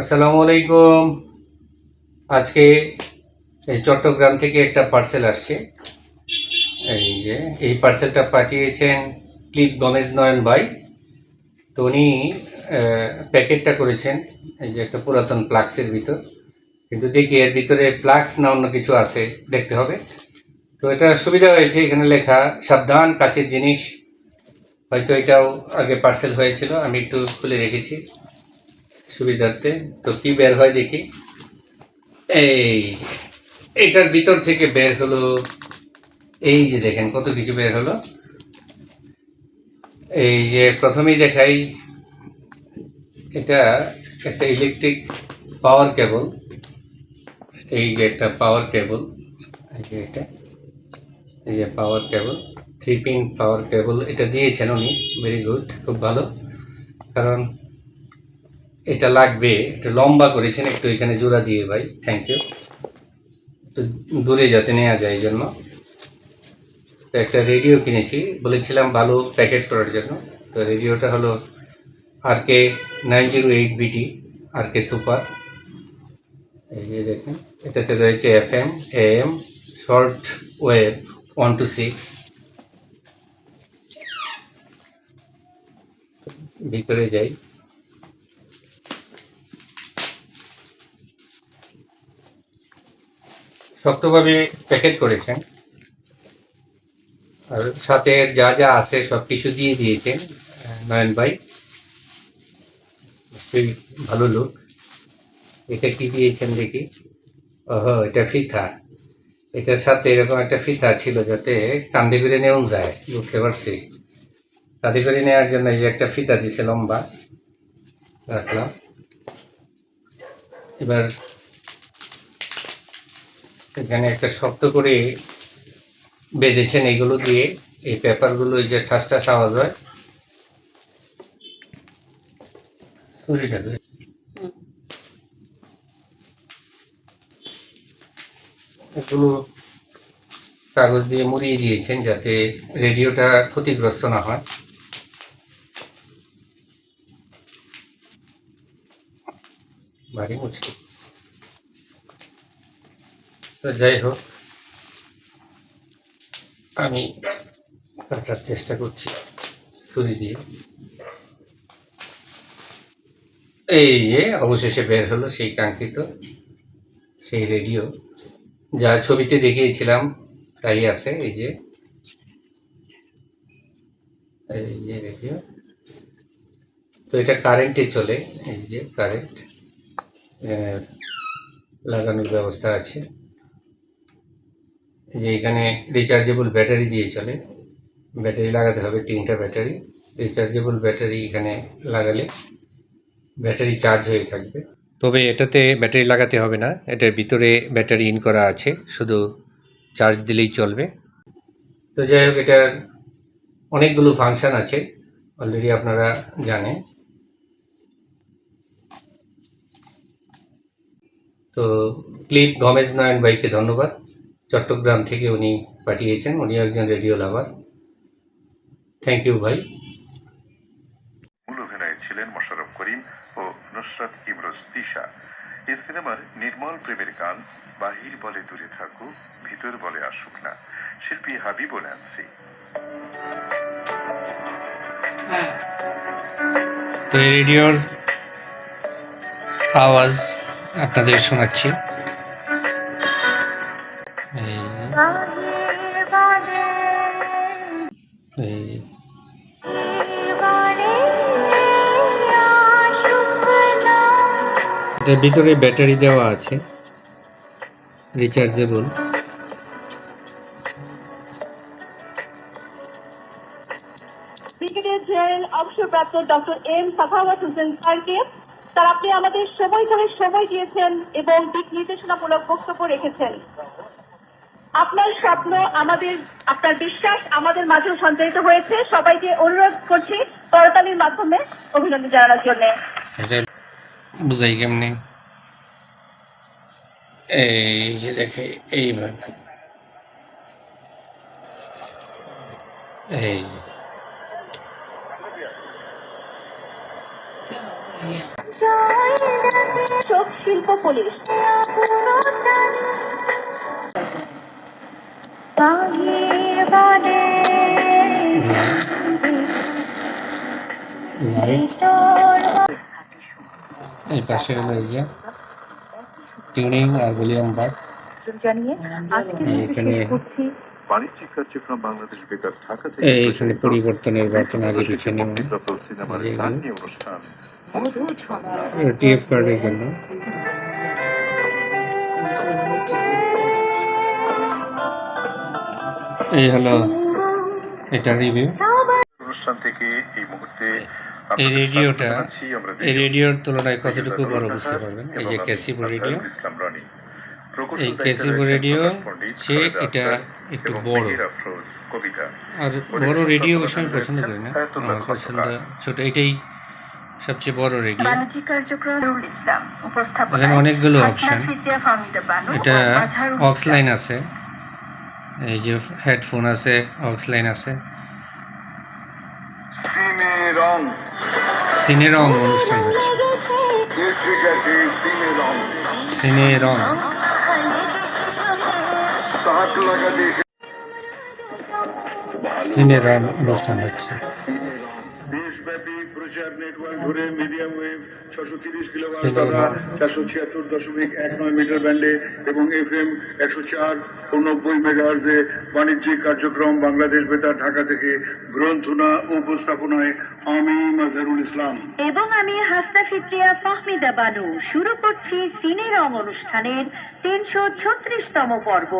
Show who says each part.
Speaker 1: আসসালামু আলাইকুম। আজকে এই চট্টগ্রাম থেকে একটা পার্সেল আসছে। এই যে, এই পার্সেলটা পাঠিয়েছেন ক্লিপ গমেজ নয়ন ভাই। তো উনি প্যাকেটটা করেছেন। এই যে একটা পুরাতন প্লাক্সের ভিতর। কিন্তু দেখি এর ভিতরে প্লাক্স না অন্য কিছু আছে, দেখতে হবে। তো এটা সুবিধা হয়েছে, এখানে লেখা, সাবধান, কাছের জিনিস। হয়তো এটাও আগে পার্সেল হয়েছিল, আমি একটু খুলে রেখেছি। সুবিধার্থে। তো কি বের হয় দেখি। এই, এটার ভিতর থেকে বের হলো। এই যে দেখেন, কত কিছু বের হলো। এই যে প্রথমেই দেখাই, এটা একটা ইলেকট্রিক পাওয়ার কেবল এই যে একটা পাওয়ার কেবল এই যে এটা। এই যে পাওয়ার কেবল থ্রি পিন পাওয়ার কেবল এটা দিয়েছেন উনি। ভেরি গুড খুব ভালো। কারণ এটা লাগবে, একটু লম্বা করেছেন, একটু এখানে জোড়া দিয়ে ভাই থ্যাংক ইউ একটু দূরে যাতে নেওয়া যায় জন্য। তো একটা রেডিও কিনেছি, বলেছিলাম ভালো প্যাকেট করার জন্য। তো রেডিওটা হলো R K nine zero eight BT R K super এই যে দেখেন, এটাতে রয়েছে F M M short wave one two six ভিতরে যাই। শক্তভাবে প্যাকেট করেছেন। আর সাথে যা যা আছে সব কিছু দিয়ে দিয়েছেন নয়ন ভাই। সেই ভালো লোক এটা কি দিয়েছেন দেখি? ওহো, এটা ফিতা। এটার সাথে এরকম একটা ফিতা ছিল যাতে কান্দে করে নেওয়া যায়, বুঝতে পারছি। কাঁধে করে নেওয়ার জন্য এই একটা ফিতা দিছে লম্বা। রাখলাম। এবার এখানে একটা শক্ত করে বেঁধেছেন এগুলো দিয়ে। এই পেপারগুলো এই যে ঠাস ঠাস আওয়াজ হয়। এগুলো কাগজ দিয়ে মুড়িয়ে দিয়েছেন যাতে রেডিওটা ক্ষতিগ্রস্ত না হয়। ভারী মুশকিল তো যাই হোক, আমি কাটার চেষ্টা করছি ছুরি দিয়ে। এই যে অবশেষে বের হলো সেই কাঙ্ক্ষিত, সেই রেডিও। যা ছবিতে দেখিয়েছিলাম, তাই আছে, এই যে। এই যে রেডিও। তো এটা কারেন্টে চলে, এই যে কারেন্ট লাগানোর ব্যবস্থা আছে। যে এখানে রিচার্জেবল ব্যাটারি দিয়ে চলে। ব্যাটারি লাগাতে হবে তিনটা ব্যাটারি রিচার্জেবল ব্যাটারি এখানে লাগালে ব্যাটারি চার্জ হয়ে থাকবে। তবে এটাতে ব্যাটারি লাগাতে হবে না, এটার ভিতরে ব্যাটারি ইন করা আছে, শুধু চার্জ দিলেই চলবে। তো যাই হোক, এটার অনেকগুলো ফাংশন আছে অলরেডি আপনারা জানেন। তো ক্লিপ গমেজ নয়ন ভাইকে ধন্যবাদ। চট্টগ্রাম থেকে উনি পাঠিয়েছেন। উনি একজন রেডিও লাভার থ্যাংক ইউ ভাই।
Speaker 2: মূল অভিনয়ে ছিলেন মোশাররফ করিম ও নুসরাত ইমরোজ তিশা। এই সিনেমার নির্মল প্রেমের গান বাহির বলে দূরে থাকুক ভিতর বলে আসুক না। শিল্পী হাবিব ন্যান্সি
Speaker 1: তো এই রেডিওর আওয়াজ আপনাদের শোনাচ্ছি। এটার ভিতরে ব্যাটারি দেওয়া আছে রিচার্জেবল
Speaker 3: ডক্টর এম আপনি আমাদের সময় সময় দিয়েছেন এবং দিক নির্দেশনামূলক বক্তব্য রেখেছেন। আপনার স্বপ্ন আমাদের আপনার বিশ্বাস আমাদের মাঝেও সঞ্চারিত হয়েছে সবাইকে অনুরোধ করছি করতালির মাধ্যমে অভিনন্দন জানানোর জন্য
Speaker 1: বুঝাই কেমনি এই যে দেখে এইভাবে এই।
Speaker 4: Yeah.
Speaker 3: শিল্প পুলিশ
Speaker 1: এই পাশে হলো এই যে টিউনিং আর ভলিউম বাদ এখানে
Speaker 2: বাণিজ্যিক কার্যক্রম বাংলাদেশ বেকার ঢাকা
Speaker 1: এখানে পরিবর্তনের বাটন আগে
Speaker 2: নিয়ে অনুষ্ঠান।
Speaker 1: টিএফ কার্ডের জন্য। এই হলো এটা রিভিউ
Speaker 2: অনুষ্ঠান থেকে এই মুহূর্তে
Speaker 1: এই রেডিওটা এই রেডিওর তুলনায় কতটুকু বড় বুঝতে পারবেন? এই যে ক্যাসিবো রেডিও এই ক্যাসিবো রেডিও চেয়ে এটা একটু বড়।
Speaker 2: কবিতা।
Speaker 1: আর বড় রেডিও অবশ্য আমি পছন্দ করি না। আমার পছন্দ ছোট এটাই সবচেয়ে বড় রেডিও এখানে অনেকগুলো অপশন এটা অক্স লাইন আছে। এই যে হেডফোন আছে অক্স লাইন আছে।
Speaker 4: সিনে রং
Speaker 1: অনুষ্ঠান হচ্ছে।
Speaker 4: সিনে রং
Speaker 1: সিনে রং অনুষ্ঠান হচ্ছে।
Speaker 4: দেশব্যাপী নেটওয়ার্ক ধরে মিডিয়াম ওয়েভ ছশো তিরিশ
Speaker 1: সিনে
Speaker 4: চারশো ছিয়াত্তর দশমিক এক নয় মিটার ব্যান্ডে এবং এফ এম একশো চার ও নব্বই মেগাহার্জে বাণিজ্যিক কার্যক্রম বাংলাদেশ বেতার ঢাকা থেকে গ্রন্থনা উপস্থাপনায় আমি মাজহারুল ইসলাম।
Speaker 5: এবং আমি হাসনা ফিত্রিয়া ফাহমিদা বানু। শুরু করছি সিনে রং অনুষ্ঠানের তিনশো ছত্রিশতম পর্ব।